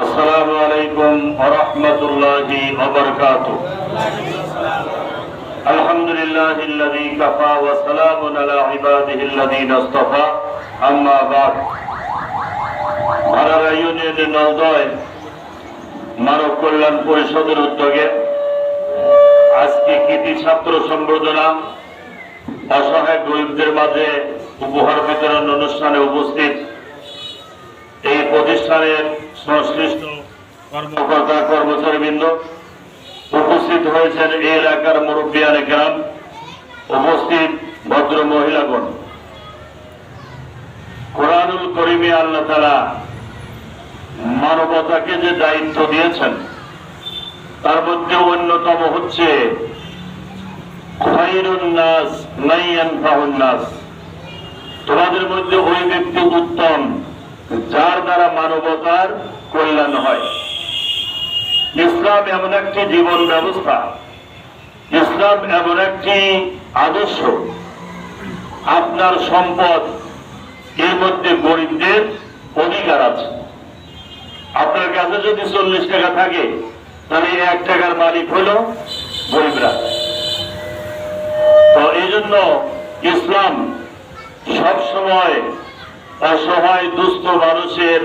السلام عليكم ورحمة الله وبركاته الحمد لله الذي كفى وسلام على عباده الذين اصطفى أما بعد ভাড়ারা ইউনিয়নের নলদয় মানব কল্যাণ পরিষদের উদ্যোগে আজকে কৃতি ছাত্র সম্বর্ধনা অসহায় গরিবদের মাঝে উপহার বিতরণ অনুষ্ঠানে উপস্থিত এই প্রতিষ্ঠানের সংশ্লিষ্ট কর্মকর্তা, কর্মচারীবৃন্দ উপস্থিত হয়েছেন এই এলাকার মুরব্বিয়ান গ্রাম উপস্থিত ভদ্র মহিলাগণ। কোরআনুল করিমে আল্লাহ তারা মানবতাকে যে দায়িত্ব দিয়েছেন, তার মধ্যে অন্যতম হচ্ছে তোমাদের মধ্যে ওই ব্যক্তি উত্তম। যার দ্বারা মানবতার কল্যাণ হয়। ইসলাম এমন একটি জীবন ব্যবস্থা, ইসলাম এমন একটি আদর্শ। আপনার সম্পদ এর মধ্যে গরিবদের অধিকার আছে। আপনার কাছে যদি চল্লিশ টাকা থাকে, তাহলে এক টাকার মালিক হইল গরিবরা। তো এই জন্য ইসলাম সব সময় অসহায় দুস্থ মানুষের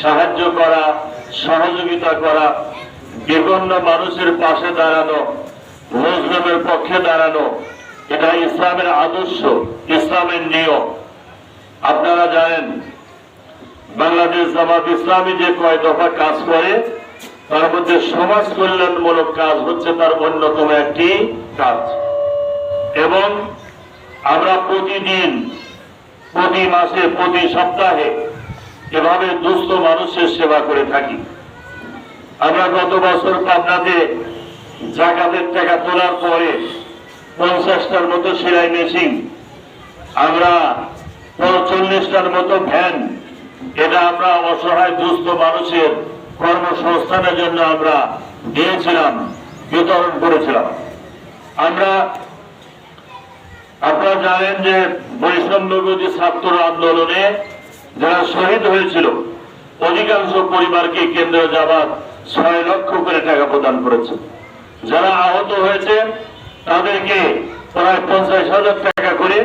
সাহায্য করা, সহযোগিতা করা, বিপন্ন মানুষের পাশে দাঁড়ানো, মুসলিমের পক্ষে দাঁড়ানো, এটা ইসলামের আদর্শ, ইসলামের নিয়ম। আপনারা জানেন, বাংলাদেশ জামাত ইসলামী যে কয় দফা কাজ করে, তার মধ্যে সমাজ কল্যাণমূলক কাজ হচ্ছে তার অন্যতম একটি কাজ। এবং আমরা প্রতিদিন প্রতি মাসে, প্রতি সপ্তাহে এভাবে দুস্থ মানুষের সেবা করে থাকি। আমরা গত বছর পাবনাতে জাকাতের টাকা তোলার পরে পঞ্চাশটার মতো সেলাই মেশিন, আমরা চল্লিশটার মতো ভ্যান এটা আমরা অসহায় দুস্থ মানুষের কর্মসংস্থানের জন্য আমরা দিয়েছিলাম, বিতরণ করেছিলাম। আমরা আপনারা জানেন যে বৈষম্য বিরোধী ছাত্র আন্দোলনে যারা শহীদ হয়েছিল, অধিকাংশ পরিবারকে কেন্দ্র জামাত ছয় লক্ষ করে টাকা প্রদান করেছে। যারা আহত হয়েছে তাদেরকে প্রায় পঞ্চাশ হাজার টাকা করে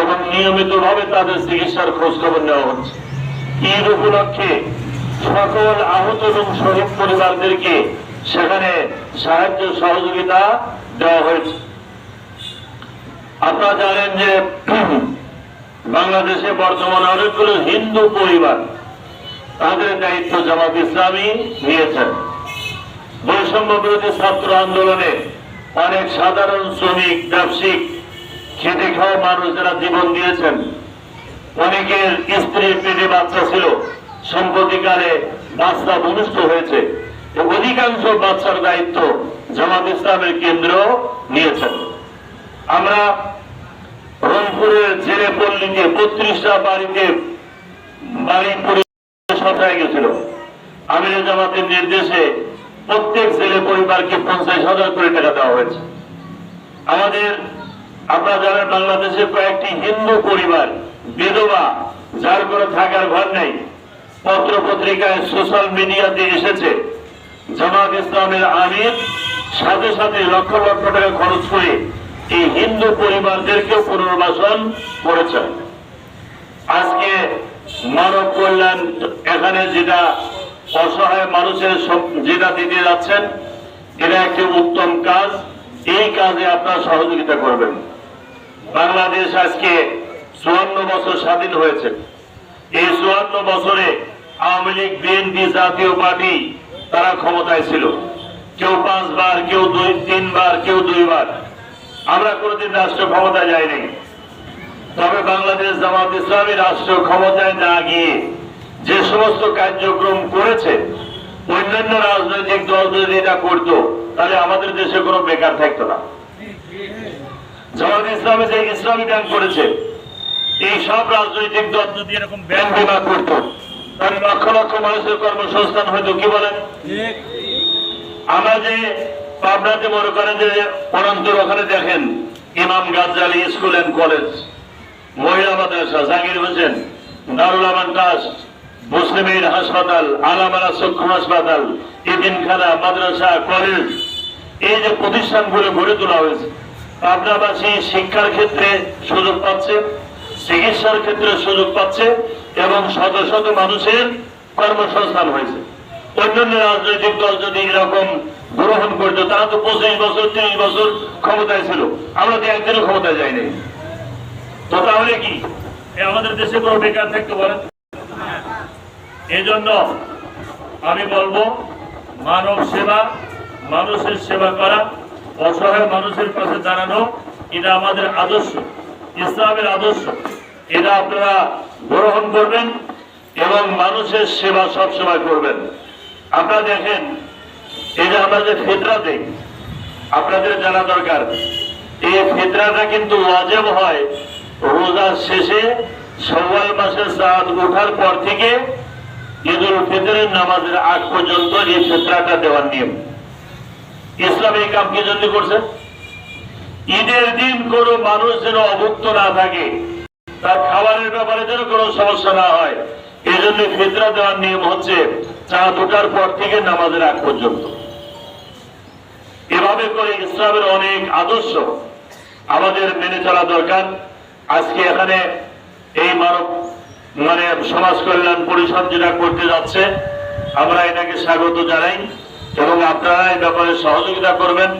এবং নিয়মিত ভাবে তাদের চিকিৎসার খোঁজ খবর নেওয়া হচ্ছে। ঈদ উপলক্ষে সকল আহত এবং শহীদ পরিবারদেরকে সেখানে সাহায্য সহযোগিতা দেওয়া হয়েছে। আপনারা জানেন যে বাংলাদেশে বর্তমানে অনেকগুলো হিন্দু পরিবার তাদের দায়িত্ব জামাত ইসলামী নিয়েছেন। বৈষম্য বিরোধী ছাত্র আন্দোলনে অনেক সাধারণ শ্রমিক, ব্যবসায়িক খেটে খাওয়া মানুষ যারা জীবন দিয়েছেন, অনেকের স্ত্রী, পেটে বাচ্চা ছিল, সম্প্রতিকালে বাচ্চা ভূমিষ্ঠ হয়েছে। অধিকাংশ বাচ্চার দায়িত্ব জামাত ইসলামের কেন্দ্র নিয়েছেন। আমরা রংপুরের জেলে পল্লীতে বত্রিশটা বাড়িতে বাড়ি সজায় গেছিল। আমির জামাতের নির্দেশে প্রত্যেক জেলে পরিবারকে পঞ্চাশ হাজার করে টাকা দেওয়া হয়েছে। আমাদের, আপনারা জানেন বাংলাদেশের কয়েকটি হিন্দু পরিবার, বিধবা, যার করে থাকার ঘর নেই পত্র পত্রিকায় সোশ্যাল মিডিয়াতে এসেছে, জামাত ইসলামের আমির সাথে সাথে লক্ষ লক্ষ টাকা খরচ করে এই হিন্দু পরিবারদেরকেও পুনর্বাসন করেছেন। আজকে মানব কল্যাণ এখানে যেটা অসহায় মানুষের যেটা দিতে যাচ্ছেন, এটা একটি উত্তম কাজ। এই কাজে আপনারা সহযোগিতা করবেন। বাংলাদেশ আজকে চুয়ান্ন বছর স্বাধীন হয়েছে। এই চুয়ান্ন বছরে Awami League, BNP Jatiya Party তারা ক্ষমতায় ছিল। কেউ পাঁচবার, কেউ দুই, তিনবার, কেউ দুইবার। আমরা কোনোদিন রাষ্ট্র ক্ষমতায় যাইনি। তবে বাংলাদেশ জামাত ইসলামী রাষ্ট্র ক্ষমতায় না গিয়ে যে সমস্ত কার্যক্রম করেছে অন্যান্য রাজনৈতিক দল যদি এটা করতো তাহলে আমাদের দেশে কোনো বেকার থাকতো না। জামাত ইসলামে যে ইসলামী ব্যাংক করেছে এই সব রাজনৈতিক দল যদি এরকম ব্যাংক বিমা করতো তাহলে লক্ষ লক্ষ মানুষের কর্মসংস্থান হয়তো কি বলেন? আমরা যে পাবনাতে মনে করেন যে অনন্তর ওখানে দেখেন, ইমাম গাজ্জালি স্কুল অ্যান্ড কলেজ, মহিলা মাদ্রাসা, জাকির হোসেন দারুল আমান ট্রাস্ট মুসলিমের হাসপাতাল, আলামারা চক্ষু হাসপাতাল ইদিনখানা মাদ্রাসা, কলেজ, এই যে প্রতিষ্ঠানগুলো গড়ে তোলা হয়েছে পাবনাবাসী শিক্ষার ক্ষেত্রে সুযোগ পাচ্ছে, চিকিৎসার ক্ষেত্রে সুযোগ পাচ্ছে, এবং শত শত মানুষের কর্মসংস্থান হয়েছে। অন্যান্য রাজনৈতিক দল যদি এরকম গ্রহণ করতো তারা তো পঁচিশ বছর, তিরিশ বছর ক্ষমতায় ছিল। আমরা তো একদিনও ক্ষমতায় যাইনি। তো তাহলে কি? আমাদের দেশে কোনো বেকার থাকতে বলেন এই জন্য আমি বলব, মানব সেবা, মানুষের সেবা করা, অসহায় মানুষের পাশে দাঁড়ানো, এটা আমাদের আদর্শ, ইসলামের আদর্শ। এটা আপনারা গ্রহণ করবেন এবং মানুষের সেবা সবসময় করবেন। আপনারা দেখেন এই যে আমরা যে ফিতরা দেই, আপনাদের জানা দরকার, এই ফিতরাটা কিন্তু ওয়াজেব হয়। রোজার শেষে সওয়াল মাসের চাঁদ ওঠার পর থেকে ঈদুল ফিতরের নামাজের আগ পর্যন্ত এই ফিতরাটা দেওয়ার নিয়ম। ইসলাম এই কাম কি জন্য করছে? ঈদের দিন কোনো মানুষ যেন অভুক্ত না থাকে, তার খাবারের ব্যাপারে যেন কোনো সমস্যা না হয়। এই জন্য ফিতরা দেওয়ার নিয়ম হচ্ছে চাঁদ ওঠার পর থেকে নামাজের আগ পর্যন্ত। এভাবে করে ইসলামের অনেক আদর্শ আমাদের মেনে চলা দরকার। আজকে এখানে এই মানব মানে সমাজ কল্যাণ পরিষদ যেটা করতে যাচ্ছে, আমরা এটাকে স্বাগত জানাই এবং আপনারা এই ব্যাপারে সহযোগিতা করবেন।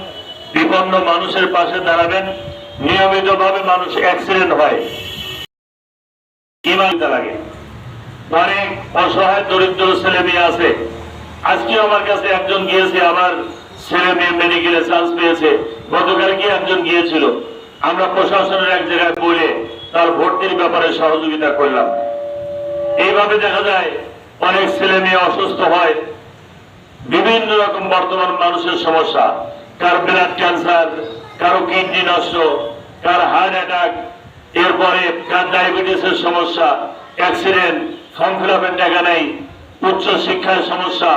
বিপন্ন মানুষের পাশে দাঁড়াবেন। নিয়মিত ভাবে মানুষ অ্যাক্সিডেন্ট হয়। লাগে। অনেক অসহায়, দরিদ্র ছেলে মেয়ে আছে। আজকে আমার কাছে একজন গিয়েছে, আমার ছেলে মেয়ে মেডিকেলে চান্স পেয়েছে। একজন গিয়েছিল? আমরা প্রশাসনের এক জায়গায় বলে তার ভর্তির ব্যাপারে সহযোগিতা করলাম। এইভাবে দেখা যায়, অনেক ছেলে মেয়ে অসুস্থ হয়। বিভিন্ন রকম বর্তমান মানুষের সমস্যা। কার ব্লাড ক্যান্সার কারও কিডনি নষ্ট, কার হার্ট অ্যাটাক এরপরে কার ডায়াবেটিসের সমস্যা অ্যাক্সিডেন্ট ফর্ম ফিল আপের টাকা নেই উচ্চ শিক্ষার সমস্যা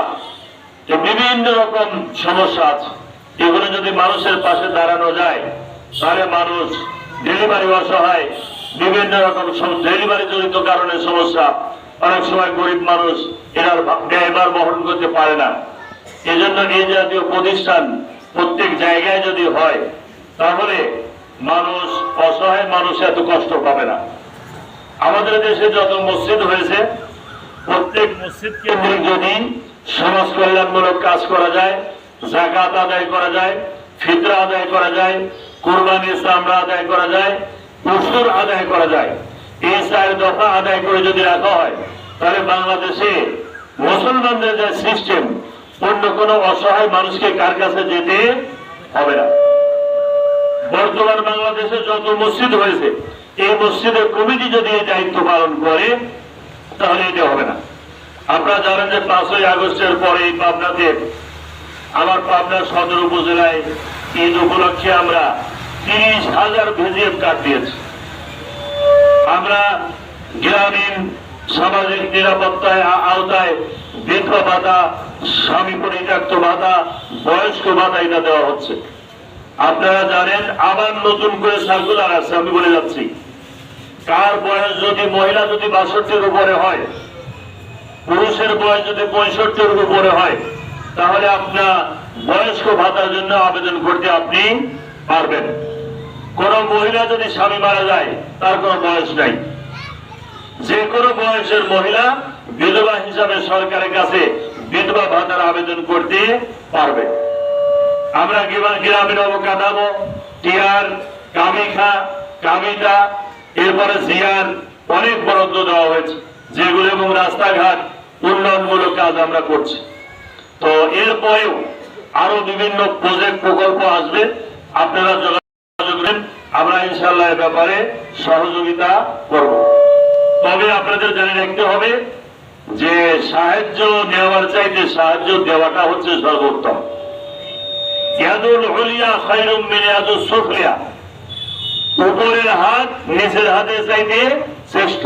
যে বিভিন্ন রকম সমস্যা আছে, এগুলো যদি মানুষের পাশে দাঁড়ানো যায়, তাহলে মানুষ ডেলিভারি অসহায়, বিভিন্ন রকম ডেলিভারি জড়িত কারণে সমস্যা। অনেক সময় গরিব মানুষ এরা ব্যয়বার বহন করতে পারে না। এই জন্য এই জাতীয় প্রতিষ্ঠান প্রত্যেক জায়গায় যদি হয়, তাহলে মানুষ, অসহায় মানুষ এত কষ্ট পাবে না। আমাদের দেশে যত মসজিদ হয়েছে, প্রত্যেক মসজিদ কেন্দ্রিক যদি সমাজ কল্যাণমূলক কাজ করা যায় জাকাত আদায় করা যায়, ফিতরা আদায় করা যায়, কোরবানি চামড়া আদায় করা যায়, উসুর আদায় করা যায়। এই চার দফা আদায় করে যদি রাখা হয়, তাহলে বাংলাদেশে মুসলমানদের যে সিস্টেম অন্য কোনো অসহায় মানুষকে কার কাছে যেতে হবে না। বর্তমান বাংলাদেশে যত মসজিদ হয়েছে, এই মসজিদের কমিটি যদি এই দায়িত্ব পালন করে, তাহলে এটা হবে না। আপনারা জানেন যে পাঁচই আগস্টের পরে পাবনাতে, আমার পাবনা সদর উপজেলায় ঈদ উপলক্ষে আমরা তিরিশ হাজার ভিজিএফ কার্ড দিয়েছি। আমরা গ্রামীণ, সামাজিক নিরাপত্তায় আওতায় বিধবা ভাতা, স্বামী পরিত্যক্ত ভাতা, বয়স্ক ভাতা এটা দেওয়া হচ্ছে। আপনারা জানেন, আবার নতুন করে সার্কুলার আছে, আমি বলে যাচ্ছি। কার বয়স যদি, মহিলা যদি বাষট্টির উপরে হয় পুরুষের বয়স যদি পঁয়ষট্টির উপরে হয়, তাহলে আপনার বয়স্ক ভাতার জন্য আবেদন করতে আপনি পারবেন। কোন মহিলা যদি স্বামী মারা যায়, তার কোনো বয়স নাই। যে কোনো বয়সের মহিলা বিধবা হিসাবে সরকারের কাছে বিধবা ভাতার আবেদন করতে পারবে। আমরা গ্রাম- গ্রামীণ অবকাঠামো, টিয়ার, কামিখা কামিটা এরপরে জিয়ার অনেক বরাদ্দ দেওয়া হয়েছে, যেগুলো এবং রাস্তাঘাট উন্নয়নমূলক কাজ আমরা করছি। তো এরপরেও আরও বিভিন্ন প্রজেক্ট প্রকল্প আসবে। আপনারা যোগাযোগ আমরা ইনশাল্লাহ এ ব্যাপারে সহযোগিতা করব। তবে আপনাদের জানে রাখতে হবে যে সাহায্য নেওয়ার চাইতে সাহায্য দেওয়াটা হচ্ছে সর্বোত্তম। উপরের হাত, নিচের হাতে চাইতে শ্রেষ্ঠ।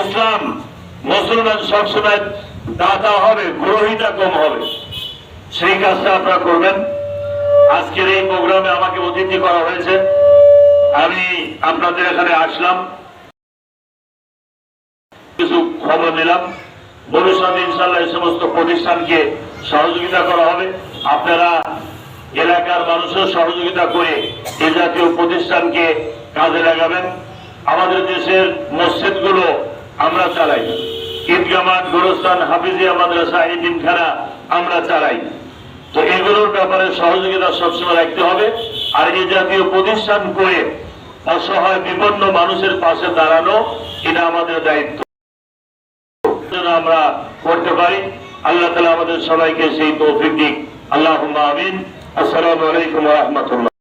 ইসলাম মুসলমান সবসময় দাতা হবে গ্রহিতা কম হবে। সেই কাজটা আপনারা করবেন। আজকের এই প্রোগ্রামে আমাকে অতিথি করা হয়েছে। আমি আপনাদের এখানে আসলাম। কিছু খবর নিলাম। ভবিষ্যতে ইনশাল্লাহ এই সমস্ত প্রতিষ্ঠানকে সহযোগিতা করা হবে। আপনারা এলাকার মানুষের সহযোগিতা করে এ জাতীয় প্রতিষ্ঠানকে কাজে লাগাবেন। আমাদের দেশের মসজিদগুলো আমরা চালাই। ঈদগা মাঠ গোরস্থান হাফিজিয়া মাদ্রাসা এতিমখানা আমরা চালাই। তো এগুলোর ব্যাপারে সহযোগিতা সবসময় রাখতে হবে। আর এই জাতীয় প্রতিষ্ঠান করে অসহায়, বিপন্ন মানুষের পাশে দাঁড়ানো, এটা আমাদের দায়িত্ব। আমরা করতে পারি। আল্লাহ তালা আমাদের সবাইকে সেই তৌফিক দিক। আল্লাহ আমিন। আসসালামু আলাইকুম রহমতুল্লাহ।